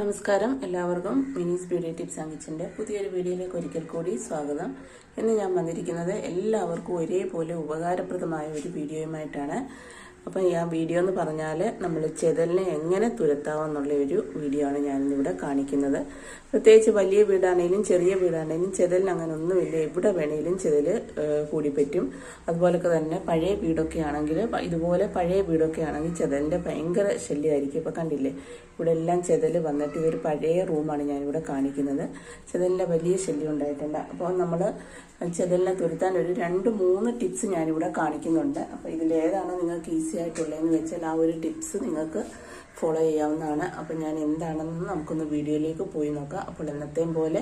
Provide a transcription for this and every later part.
നമസ്കാരം എല്ലാവർക്കും. മിനീസ് beauty tips and പുതിയൊരു വീഡിയോയിലേക്ക് ഒരിക്കൽ കൂടി സ്വാഗതം. ഇന്ന് ഞാൻ വന്നിരിക്കുന്നത് എല്ലാവർക്കും ഒരേപോലെ ഉപകാരപ്രദമായ ഒരു വീഡിയോയുമായിട്ടാണ്. അപ്പം ഈ ആ വീഡിയോ എന്ന് പറഞ്ഞാൽ നമ്മൾ ചെതലിനെ എങ്ങനെ തുരത്താമെന്നുള്ള ഒരു വീഡിയോ ആണ് ഞാനിന്നിവിടെ കാണിക്കുന്നത്. പ്രത്യേകിച്ച് വലിയ വീടാണെങ്കിലും ചെറിയ വീടാണെങ്കിലും ചെതലിന് അങ്ങനെ ഒന്നുമില്ല എവിടെ വേണേലും ചെതൽ കൂടി പറ്റും. അതുപോലൊക്കെ തന്നെ പഴയ വീടൊക്കെ ആണെങ്കിൽ ഇതുപോലെ പഴയ വീടൊക്കെ ആണെങ്കിൽ ചെതലിന്റെ ഭയങ്കര ശല്യമായിരിക്കും. ഇപ്പം കണ്ടില്ലേ? ഇവിടെ എല്ലാം ചെതൽ വന്നിട്ട് ഇതൊരു പഴയ റൂമാണ് ഞാനിവിടെ കാണിക്കുന്നത്. ചെതലിന്റെ വലിയ ശല്യം ഉണ്ടായിട്ടുണ്ട്. അപ്പോൾ നമ്മൾ ചെതലിനെ തുരുത്താൻ ഒരു രണ്ട് മൂന്ന് ടിപ്സ് ഞാനിവിടെ കാണിക്കുന്നുണ്ട്. അപ്പോൾ ഇതിലേതാണ് നിങ്ങൾക്ക് ഈസി ആയിട്ടുള്ളതെന്ന് വെച്ചാൽ ആ ഒരു ടിപ്സ് നിങ്ങൾക്ക് ഫോളോ ചെയ്യാവുന്നതാണ്. അപ്പോൾ ഞാൻ എന്താണെന്ന് നമുക്കൊന്ന് വീഡിയോയിലേക്ക് പോയി നോക്കാം. അപ്പോൾ എന്നത്തെയും പോലെ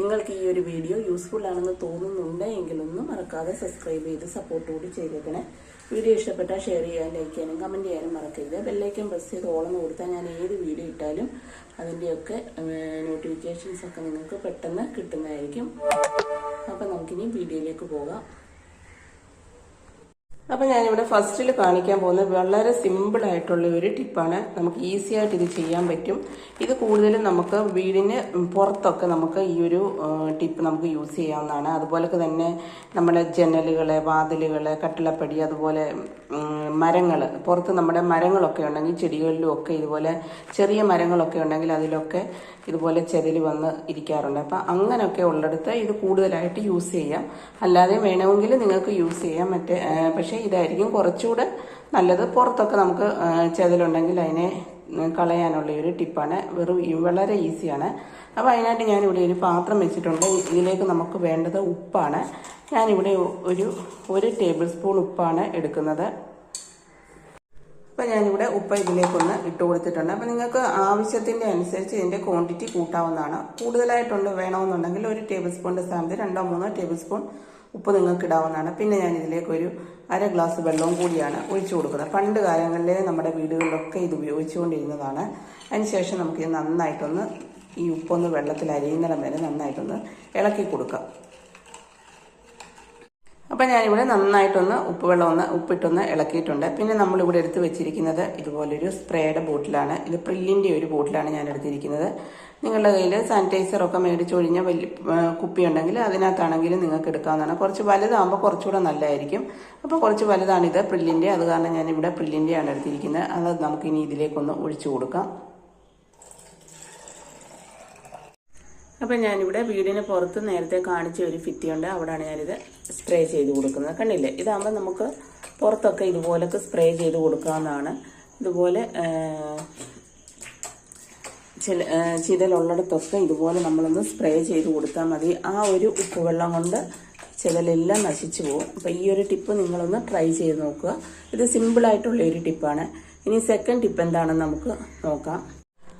നിങ്ങൾക്ക് ഈ ഒരു വീഡിയോ യൂസ്ഫുൾ ആണെന്ന് തോന്നുന്നുണ്ട് എങ്കിലൊന്നും മറക്കാതെ സബ്സ്ക്രൈബ് ചെയ്ത് സപ്പോർട്ട് കൂടി ചെയ്തേക്കണേ. വീഡിയോ ഇഷ്ടപ്പെട്ടാൽ ഷെയർ ചെയ്യാൻ ലൈക്ക് ചെയ്യാനും കമന്റ് ചെയ്യാനും മറക്കരുത്. ബെല്ലൈക്കൻ പ്രസ് ചെയ്ത് ഓളം കൊടുത്താൽ ഞാൻ ഏത് വീഡിയോ ഇട്ടാലും അതിന്റെയൊക്കെ നോട്ടിഫിക്കേഷൻസ് ഒക്കെ നിങ്ങൾക്ക് പെട്ടെന്ന് കിട്ടുന്നതായിരിക്കും. അപ്പം നമുക്കിനി വീഡിയോയിലേക്ക് പോകാം. അപ്പം ഞാനിവിടെ ഫസ്റ്റിൽ കാണിക്കാൻ പോകുന്നത് വളരെ സിമ്പിൾ ആയിട്ടുള്ള ഒരു ടിപ്പാണ്. നമുക്ക് ഈസി ആയിട്ട് ഇത് ചെയ്യാൻ പറ്റും. ഇത് കൂടുതലും നമുക്ക് വീടിന് പുറത്തൊക്കെ നമുക്ക് ഈ ഒരു ടിപ്പ് നമുക്ക് യൂസ് ചെയ്യാവുന്നതാണ്. അതുപോലൊക്കെ തന്നെ നമ്മുടെ ജനലുകൾ വാതിലുകൾ കട്ടിളപ്പടി അതുപോലെ മരങ്ങൾ പുറത്ത് നമ്മുടെ മരങ്ങളൊക്കെ ഉണ്ടെങ്കിൽ ചെടികളിലും ഒക്കെ ഇതുപോലെ ചെറിയ മരങ്ങളൊക്കെ ഉണ്ടെങ്കിൽ അതിലൊക്കെ ഇതുപോലെ ചെതിൽ വന്ന് ഇരിക്കാറുണ്ട്. അപ്പം അങ്ങനെയൊക്കെ ഉള്ളിടത്ത് ഇത് കൂടുതലായിട്ട് യൂസ് ചെയ്യാം. അല്ലാതെ വേണമെങ്കിൽ നിങ്ങൾക്ക് യൂസ് ചെയ്യാം. മറ്റേ പക്ഷേ ഇതായിരിക്കും കുറച്ചുകൂടെ നല്ലത് പുറത്തൊക്കെ നമുക്ക് ചെതലുണ്ടെങ്കിൽ അതിനെ കളയാനുള്ള ഒരു ടിപ്പാണ്. വെറും വളരെ ഈസിയാണ്. അപ്പോൾ അതിനായിട്ട് ഞാനിവിടെ ഒരു പാത്രം വെച്ചിട്ടുണ്ട്. ഇതിലേക്ക് നമുക്ക് വേണ്ടത് ഉപ്പാണ്. ഞാനിവിടെ ഒരു ഒരു ടേബിൾ സ്പൂൺ ഉപ്പാണ് എടുക്കുന്നത്. അപ്പം ഞാനിവിടെ ഉപ്പ് ഇതിലേക്കൊന്ന് ഇട്ട് കൊടുത്തിട്ടുണ്ട്. അപ്പോൾ നിങ്ങൾക്ക് ആവശ്യത്തിന്റെ അനുസരിച്ച് ഇതിന്റെ ക്വാണ്ടിറ്റി കൂട്ടാവുന്നതാണ്. കൂടുതലായിട്ടുണ്ട് വേണമെന്നുണ്ടെങ്കിൽ ഒരു ടേബിൾ സ്പൂണിന്റെ സ്ഥാനത്ത് രണ്ടോ മൂന്നോ ടേബിൾ സ്പൂൺ ഉപ്പ് നിങ്ങൾക്ക് ഇടാവുന്നതാണ് പിന്നെ ഞാൻ ഇതിലേക്ക് ഒരു അര ഗ്ലാസ് വെള്ളവും കൂടിയാണ് ഒഴിച്ചു കൊടുക്കുന്നത്. പണ്ട് കാലങ്ങളിലെ നമ്മുടെ വീടുകളിലൊക്കെ ഇത് ഉപയോഗിച്ചുകൊണ്ടിരുന്നതാണ്. അതിനുശേഷം നമുക്ക് ഇത് നന്നായിട്ടൊന്ന് ഈ ഉപ്പൊന്ന് വെള്ളത്തിൽ അരിയുന്നിടം വരെ നന്നായിട്ടൊന്ന് ഇളക്കി കൊടുക്കാം. അപ്പം ഞാനിവിടെ നന്നായിട്ടൊന്ന് ഉപ്പുവെള്ളം ഒന്ന് ഉപ്പിട്ടൊന്ന് ഇളക്കിയിട്ടുണ്ട്. പിന്നെ നമ്മളിവിടെ എടുത്ത് വെച്ചിരിക്കുന്നത് ഇതുപോലൊരു സ്പ്രേയുടെ ബോട്ടിലാണ്. ഇത് പ്രില്ലിന്റെ ഒരു ബോട്ടിലാണ് ഞാൻ എടുത്തിരിക്കുന്നത്. നിങ്ങളുടെ കയ്യിൽ സാനിറ്റൈസറൊക്കെ മേടിച്ചൊഴിഞ്ഞ വലിയ കുപ്പിയുണ്ടെങ്കിൽ അതിനകത്താണെങ്കിലും നിങ്ങൾക്ക് എടുക്കാവുന്നതാണ്. കുറച്ച് വലുതാകുമ്പോൾ കുറച്ചുകൂടെ നല്ലതായിരിക്കും. അപ്പോൾ കുറച്ച് വലുതാണിത് പ്രില്ലിന്റെ അത് കാരണം ഞാനിവിടെ പ്രില്ലിന്റെയാണ് എടുത്തിരിക്കുന്നത്. അത് നമുക്കിനി ഇതിലേക്കൊന്ന് ഒഴിച്ചു കൊടുക്കാം. അപ്പം ഞാനിവിടെ വീടിന് പുറത്ത് നേരത്തെ കാണിച്ച ഒരു ഫിത്തിയുണ്ട് അവിടെയാണ് ഞാനിത് സ്പ്രേ ചെയ്ത് കൊടുക്കുന്നത്. കണ്ടില്ലേ? ഇതാകുമ്പോൾ നമുക്ക് പുറത്തൊക്കെ ഇതുപോലൊക്കെ സ്പ്രേ ചെയ്ത് കൊടുക്കാവുന്നതാണ്. ഇതുപോലെ ചില ചിതലുള്ളിടത്തൊക്കെ ഇതുപോലെ നമ്മളൊന്ന് സ്പ്രേ ചെയ്ത് കൊടുത്താൽ മതി. ആ ഒരു ഉപ്പുവെള്ളം കൊണ്ട് ചിതലെല്ലാം നശിച്ചു പോകും. അപ്പോൾ ഈ ഒരു ടിപ്പ് നിങ്ങളൊന്ന് ട്രൈ ചെയ്ത് നോക്കുക. ഇത് സിമ്പിളായിട്ടുള്ള ഒരു ടിപ്പാണ്. ഇനി സെക്കൻഡ് ടിപ്പ് എന്താണെന്ന് നമുക്ക് നോക്കാം.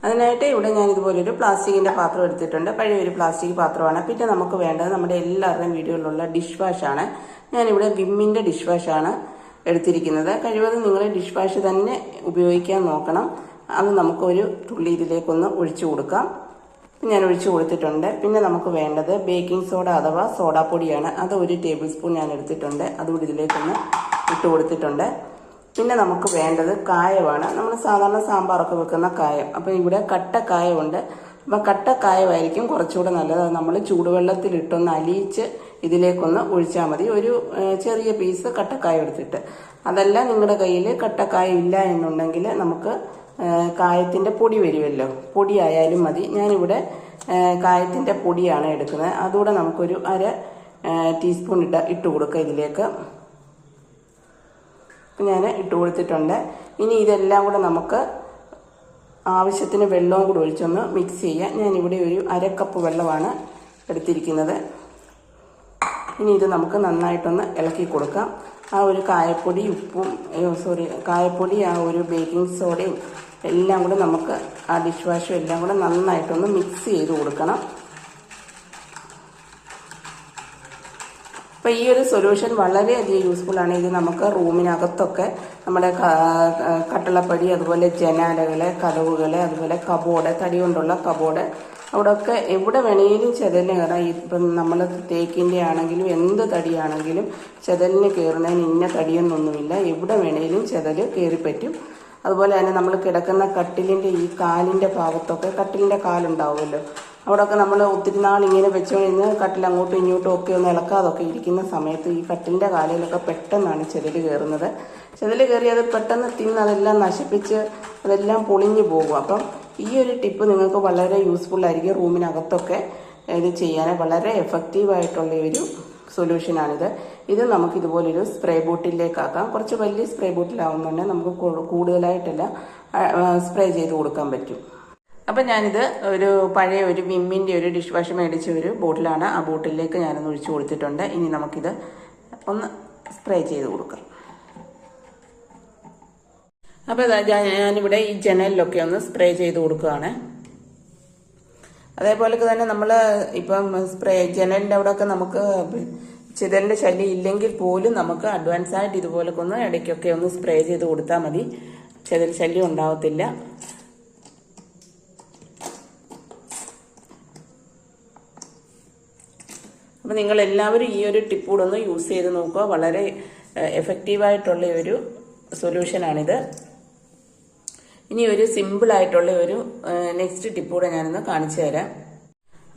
അതിനായിട്ട് ഇവിടെ ഞാൻ ഇതുപോലൊരു പ്ലാസ്റ്റിക്കിന്റെ പാത്രം എടുത്തിട്ടുണ്ട്. പഴയ ഒരു പ്ലാസ്റ്റിക് പാത്രമാണ്. പിന്നെ നമുക്ക് വേണ്ടത് നമ്മുടെ എല്ലാവരുടെയും വീടുകളിലുള്ള ഡിഷ് വാഷാണ് ഞാനിവിടെ വിമ്മിന്റെ ഡിഷ് വാഷാണ് എടുത്തിരിക്കുന്നത്. കഴിവതും നിങ്ങൾ ഡിഷ് വാഷ് തന്നെ ഉപയോഗിക്കാൻ നോക്കണം. അത് നമുക്കൊരു തുള്ളി ഇതിലേക്കൊന്ന് ഒഴിച്ചു കൊടുക്കാം. ഞാൻ ഒഴിച്ചു കൊടുത്തിട്ടുണ്ട്. പിന്നെ നമുക്ക് വേണ്ടത് ബേക്കിംഗ് സോഡ അഥവാ സോഡാപ്പൊടിയാണ്. അത് ഒരു ടേബിൾ സ്പൂൺ ഞാൻ എടുത്തിട്ടുണ്ട്. അതുകൂടി ഇതിലേക്കൊന്ന് ഇട്ട് കൊടുത്തിട്ടുണ്ട്. പിന്നെ നമുക്ക് വേണ്ടത് കായമാണ് നമ്മൾ സാധാരണ സാമ്പാറൊക്കെ വെക്കുന്ന കായം. അപ്പം ഇവിടെ കട്ട കായമുണ്ട് അപ്പം കട്ട കായമായിരിക്കും കുറച്ചുകൂടെ നല്ലത്. നമ്മൾ ചൂടുവെള്ളത്തിലിട്ടൊന്ന് അലിയിച്ച് ഇതിലേക്കൊന്ന് ഒഴിച്ചാൽ മതി. ഒരു ചെറിയ പീസ് കട്ടക്കായ എടുത്തിട്ട്. അതല്ല നിങ്ങളുടെ കയ്യിൽ കട്ടക്കായ ഇല്ല എന്നുണ്ടെങ്കിൽ നമുക്ക് കായത്തിന്റെ പൊടി വരുമല്ലോ. പൊടി ആയാലും മതി. ഞാനിവിടെ കായത്തിന്റെ പൊടിയാണ് എടുക്കുന്നത്. അതുകൂടെ നമുക്കൊരു അര ടീസ്പൂൺ ഇട്ട ഇട്ട് കൊടുക്കുക ഇതിലേക്ക്. ഞാൻ ഇട്ട് കൊടുത്തിട്ടുണ്ട്. ഇനി ഇതെല്ലാം കൂടെ നമുക്ക് ആവശ്യത്തിന് വെള്ളവും കൂടി ഒഴിച്ചൊന്ന് മിക്സ് ചെയ്യാം. ഞാനിവിടെ ഒരു അര കപ്പ് വെള്ളമാണ് എടുത്തിരിക്കുന്നത്. ഇനി ഇത് നമുക്ക് നന്നായിട്ടൊന്ന് ഇളക്കി കൊടുക്കാം. ആ ഒരു കായപ്പൊടി ഉപ്പും സോറി കായപ്പൊടി ആ ഒരു ബേക്കിംഗ് സോഡയും എല്ലാം കൂടെ നമുക്ക് ആ ഡിഷ് വാഷും എല്ലാം കൂടെ നന്നായിട്ടൊന്ന് മിക്സ് ചെയ്ത് കൊടുക്കണം. അപ്പോൾ ഈ ഒരു സൊല്യൂഷൻ വളരെയധികം യൂസ്ഫുൾ ആണ്. ഇത് നമുക്ക് റൂമിനകത്തൊക്കെ നമ്മുടെ കട്ടളപ്പടി അതുപോലെ ജനാലകൾ കതവുകൾ അതുപോലെ കബോർഡ് തടി കൊണ്ടുള്ള കബോർഡ് അവിടെയൊക്കെ എവിടെ വേണമെങ്കിലും ചെതലിന് കയറാം. ഇപ്പം നമ്മൾ തേക്കിന്റെ ആണെങ്കിലും എന്ത് തടിയാണെങ്കിലും ചെതലിന് കയറുന്നതിന് ഇന്ന തടിയൊന്നൊന്നുമില്ല. എവിടെ വേണേലും ചെതൽ കയറിപ്പറ്റും അതുപോലെ തന്നെ നമ്മൾ കിടക്കുന്ന കട്ടിലിന്റെ ഈ കാലിന്റെ ഭാഗത്തൊക്കെ കട്ടിലിന്റെ കാലുണ്ടാവുമല്ലോ. അവിടെയൊക്കെ നമ്മൾ ഒത്തിരി നാൾ ഇങ്ങനെ വെച്ച് കഴിഞ്ഞ് കട്ടിൽ അങ്ങോട്ടും ഇങ്ങോട്ടും ഒക്കെ ഒന്ന് ഇളക്കാതൊക്കെ ഇരിക്കുന്ന സമയത്ത് ഈ കട്ടിലിന്റെ കാലയിലൊക്കെ പെട്ടെന്നാണ് ചെതിൽ കയറുന്നത്. ചെതിൽ കയറി അത് പെട്ടെന്ന് തിന്ന് അതെല്ലാം നശിപ്പിച്ച് അതെല്ലാം പൊളിഞ്ഞു പോകും. അപ്പം ഈ ഒരു ടിപ്പ് നിങ്ങൾക്ക് വളരെ യൂസ്ഫുൾ ആയിരിക്കും റൂമിനകത്തൊക്കെ ഇത് ചെയ്യാൻ. വളരെ എഫക്റ്റീവ് ആയിട്ടുള്ള ഒരു സൊല്യൂഷനാണിത് ഇത് നമുക്ക് ഇതുപോലൊരു സ്പ്രേ ബോട്ടിലേക്കാക്കാം കുറച്ച് വലിയ സ്പ്രേ ബോട്ടിലാവുന്നുണ്ടെങ്കിൽ നമുക്ക് കൂടുതലായിട്ടല്ല സ്പ്രേ ചെയ്ത് കൊടുക്കാൻ പറ്റും. അപ്പം ഞാനിത് ഒരു പഴയ ഒരു വിമ്മിന്റെ ഒരു ഡിഷ് വാഷ് മേടിച്ച ഒരു ബോട്ടിലാണ്. ആ ബോട്ടിലേക്ക് ഞാനൊന്ന് ഒഴിച്ചു കൊടുത്തിട്ടുണ്ട്. ഇനി നമുക്കിത് ഒന്ന് സ്പ്രേ ചെയ്ത് കൊടുക്കാം. അപ്പോൾ ഇതാ ഞാനിവിടെ ഈ ജനലിലൊക്കെ ഒന്ന് സ്പ്രേ ചെയ്ത് കൊടുക്കുകയാണ്. അതേപോലെ തന്നെ നമ്മൾ ഇപ്പം സ്പ്രേ ജനലിന്റെ അവിടെയൊക്കെ നമുക്ക് ചിതലിന്റെ ശല്യം ഇല്ലെങ്കിൽ പോലും നമുക്ക് അഡ്വാൻസ് ആയിട്ട് ഇതുപോലൊക്കെ ഒന്ന് ഇടയ്ക്കൊക്കെ ഒന്ന് സ്പ്രേ ചെയ്ത് കൊടുത്താൽ മതി. ചിതൽ ശല്യം ഉണ്ടാവത്തില്ല. അപ്പം നിങ്ങളെല്ലാവരും ഈ ഒരു ടിപ്പ് കൂടെ ഒന്ന് യൂസ് ചെയ്ത് നോക്കുക. വളരെ എഫക്റ്റീവായിട്ടുള്ള ഒരു സൊല്യൂഷനാണിത് ഇനി ഒരു സിമ്പിൾ ആയിട്ടുള്ള ഒരു നെക്സ്റ്റ് ടിപ്പ് കൂടെ ഞാനൊന്ന് കാണിച്ചു തരാം.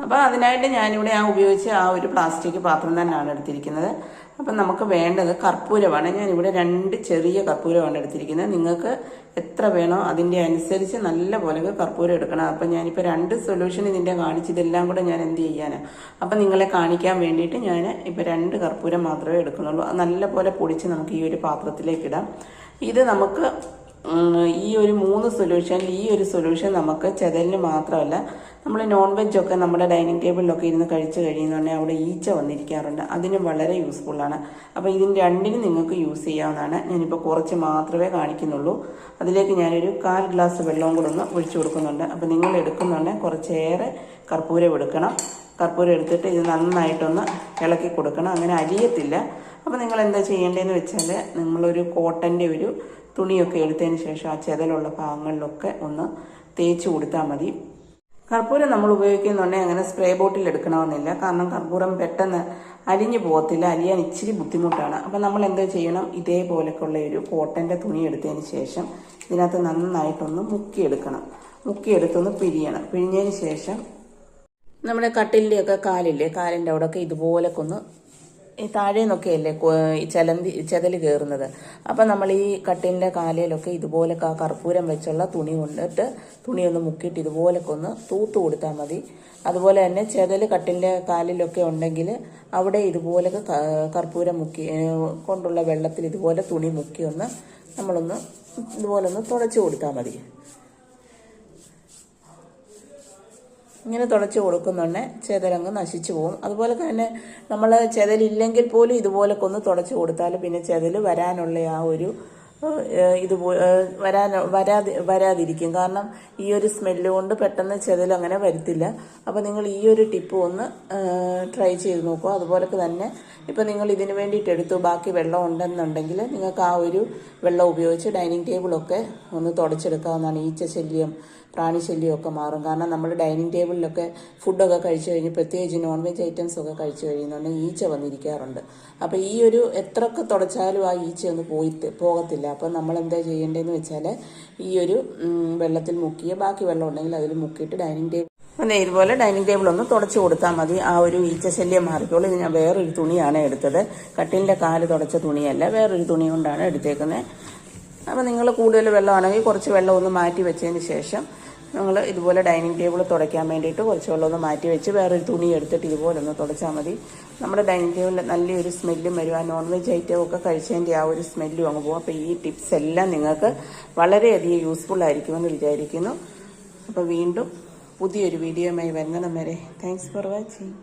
അപ്പോൾ അതിനായിട്ട് ഞാനിവിടെ ആ ഉപയോഗിച്ച ആ ഒരു പ്ലാസ്റ്റിക് പാത്രം തന്നെയാണ് എടുത്തിരിക്കുന്നത്. അപ്പം നമുക്ക് വേണ്ടത് കർപ്പൂരമാണ്. ഞാനിവിടെ രണ്ട് ചെറിയ കർപ്പൂരമാണ് എടുത്തിരിക്കുന്നത്. നിങ്ങൾക്ക് എത്ര വേണോ അതിന്റെ അനുസരിച്ച് നല്ല പോലെ കർപ്പൂരം എടുക്കണം. അപ്പം ഞാനിപ്പോൾ രണ്ട് സൊല്യൂഷൻ ഇതിന്റെ കാണിച്ചതെല്ലാം കൂടെ ഞാൻ എന്ത് ചെയ്യാനാണ് അപ്പം നിങ്ങളെ കാണിക്കാൻ വേണ്ടിയിട്ട് ഞാൻ ഇപ്പോൾ രണ്ട് കർപ്പൂരം മാത്രമേ എടുക്കുന്നുള്ളൂ. നല്ല പോലെ പൊടിച്ച് നമുക്ക് ഈ ഒരു പാത്രത്തിലേക്ക് ഇടാം. ഇത് നമുക്ക് ഈ ഒരു മൂന്ന് സൊല്യൂഷനിൽ ഈ ഒരു സൊല്യൂഷൻ നമുക്ക് ചെതലിന് മാത്രമല്ല നമ്മൾ നോൺ വെജൊക്കെ നമ്മുടെ ഡൈനിങ് ടേബിളിലൊക്കെ ഇരുന്ന് കഴിച്ച് കഴിയുന്നുണ്ടെങ്കിൽ അവിടെ ഈച്ച വന്നിരിക്കാറുണ്ട്. അതിനും വളരെ യൂസ്ഫുള്ളാണ് അപ്പോൾ ഇതിന് രണ്ടിനും നിങ്ങൾക്ക് യൂസ് ചെയ്യാവുന്നതാണ്. ഞാനിപ്പോൾ കുറച്ച് മാത്രമേ കാണിക്കുന്നുള്ളൂ. അതിലേക്ക് ഞാനൊരു കാൽ ഗ്ലാസ് വെള്ളവും കൂടെ ഒന്ന് ഒഴിച്ചു കൊടുക്കുന്നുണ്ട്. അപ്പോൾ നിങ്ങൾ എടുക്കുന്നുണ്ടെങ്കിൽ കുറച്ചേറെ കർപ്പൂരം എടുക്കണം. കർപ്പൂരം എടുത്തിട്ട് ഇത് നന്നായിട്ടൊന്ന് ഇളക്കി കൊടുക്കണം. അങ്ങനെ അരിയത്തില്ല. അപ്പോൾ നിങ്ങൾ എന്താ ചെയ്യേണ്ടതെന്ന് വെച്ചാൽ നിങ്ങളൊരു കോട്ടന്റെ ഒരു തുണിയൊക്കെ എടുത്തതിന് ശേഷം ആ ചെതലുള്ള ഭാഗങ്ങളിലൊക്കെ ഒന്ന് തേച്ച് കൊടുത്താൽ മതി. കർപ്പൂരം നമ്മൾ ഉപയോഗിക്കുന്നുണ്ടെങ്കിൽ അങ്ങനെ സ്പ്രേ ബോട്ടിൽ എടുക്കണമെന്നില്ല. കാരണം കർപ്പൂരം പെട്ടെന്ന് അലിഞ്ഞു പോകത്തില്ല. അലിയാൻ ഇച്ചിരി ബുദ്ധിമുട്ടാണ്. അപ്പം നമ്മൾ എന്താ ചെയ്യണം? ഇതേപോലൊക്കെയുള്ള ഒരു കോട്ടന്റെ തുണി എടുത്തതിന് ശേഷം ഇതിനകത്ത് നന്നായിട്ടൊന്ന് മുക്കിയെടുക്കണം. മുക്കിയെടുത്തൊന്ന് പിരിയണം. പിഴിഞ്ഞതിന് ശേഷം നമ്മുടെ കട്ടിലിന്റെയൊക്കെ കാലില്ലേ? കാലിന്റെ അവിടെയൊക്കെ ഇതുപോലൊക്കെ ഒന്ന് ഈ താഴെ നിന്നൊക്കെയല്ലേ ചലന്തി ചെതൽ കയറുന്നത് അപ്പം നമ്മൾ ഈ കട്ടിലിന്റെ കാലയിലൊക്കെ ഇതുപോലൊക്കെ ആ കർപ്പൂരം വെച്ചുള്ള തുണി കൊണ്ടിട്ട് തുണി ഒന്ന് മുക്കിയിട്ട് ഇതുപോലൊക്കെ ഒന്ന് തൂത്ത് കൊടുത്താൽ മതി. അതുപോലെ തന്നെ ചെതൽ കട്ടിലിന്റെ കാലിലൊക്കെ ഉണ്ടെങ്കിൽ അവിടെ ഇതുപോലൊക്കെ കർപ്പൂരം മുക്കി കൊണ്ടുള്ള വെള്ളത്തിൽ ഇതുപോലെ തുണി മുക്കി ഒന്ന് നമ്മളൊന്ന് ഇതുപോലൊന്ന് തുടച്ചു കൊടുത്താൽ മതി. ഇങ്ങനെ തുടച്ച് കൊടുക്കുന്നുണ്ടെ. ചെതലങ്ങ് നശിച്ചു പോകും. അതുപോലെ തന്നെ നമ്മൾ ചെതലില്ലെങ്കിൽ പോലും ഇതുപോലൊക്കെ ഒന്ന് തുടച്ച് കൊടുത്താൽ പിന്നെ ചെതൽ വരാനുള്ള ആ ഒരു ഏഹ്, വരാൻ വരാതി വരാതിരിക്കും. കാരണം ഈ ഒരു സ്മെല്ല് കൊണ്ട് പെട്ടെന്ന് ചെതൽ അങ്ങനെ വരത്തില്ല. അപ്പോൾ നിങ്ങൾ ഈ ഒരു ടിപ്പ് ഒന്ന് ട്രൈ ചെയ്ത് നോക്കുക അതുപോലെ തന്നെ ഇപ്പം നിങ്ങൾ ഇതിന് വേണ്ടിയിട്ട് എടുത്തു. ബാക്കി വെള്ളം ഉണ്ടെന്നുണ്ടെങ്കിൽ നിങ്ങൾക്ക് ആ ഒരു വെള്ളം ഉപയോഗിച്ച് ഡൈനിങ് ടേബിളൊക്കെ ഒന്ന് തുടച്ചെടുക്കാവുന്നതാണ്. ഈച്ച ശല്യം പ്രാണിശല്യമൊക്കെ മാറും. കാരണം നമ്മൾ ഡൈനിങ് ടേബിളിലൊക്കെ ഫുഡൊക്കെ കഴിച്ചു കഴിഞ്ഞ് പ്രത്യേകിച്ച് നോൺ വെജ് ഐറ്റംസ് ഒക്കെ കഴിച്ചു കഴിയുന്നുണ്ടെങ്കിൽ ഈച്ച വന്നിരിക്കാറുണ്ട്. അപ്പോൾ ഈ ഒരു എത്രയൊക്കെ തുടച്ചാലും ആ ഈച്ച ഒന്ന് പോയി പോകത്തില്ല. അപ്പം നമ്മൾ എന്താ ചെയ്യേണ്ടതെന്ന് വെച്ചാൽ ഈ ഒരു വെള്ളത്തിൽ മുക്കിയ ബാക്കി വെള്ളം ഉണ്ടെങ്കിൽ അതിൽ മുക്കിയിട്ട് ഡൈനിങ് ടേബിൾ അതെ ഇതുപോലെ ഡൈനിങ് ടേബിൾ ഒന്ന് തുടച്ചു കൊടുത്താൽ മതി. ആ ഒരു ഈച്ചശല്യം മാറിക്കോളൂ. ഇത് ഞാൻ വേറൊരു തുണിയാണ് എടുത്തത്. കട്ടിലിന്റെ കാൽ തുടച്ച തുണിയല്ല വേറൊരു തുണി കൊണ്ടാണ് എടുത്തേക്കുന്നത് അപ്പോൾ നിങ്ങൾ കൂടുതൽ വെള്ളമാണെങ്കിൽ കുറച്ച് വെള്ളം ഒന്ന് മാറ്റി വെച്ചതിന് ശേഷം നിങ്ങൾ ഇതുപോലെ ഡൈനിങ് ടേബിൾ തുടയ്ക്കാൻ വേണ്ടിയിട്ട് കുറച്ച് വെള്ളം ഒന്ന് മാറ്റി വെച്ച് വേറൊരു തുണി എടുത്തിട്ട് ഇതുപോലെ ഒന്ന് തുടച്ചാൽ മതി. നമ്മുടെ ഡൈനിങ് ടേബിളിൽ നല്ലൊരു സ്മെല്ലും വരും. ആ നോൺ വെജ് ഐറ്റം ഒക്കെ കഴിച്ചതിന്റെ ആ ഒരു സ്മെല്ലും അങ്ങ് പോകും. അപ്പോൾ ഈ ടിപ്സ് എല്ലാം നിങ്ങൾക്ക് വളരെയധികം യൂസ്ഫുൾ ആയിരിക്കുമെന്ന് വിചാരിക്കുന്നു. അപ്പോൾ വീണ്ടും പുതിയൊരു വീഡിയോയുമായി വരുന്നതും വരെ. Thanks for watching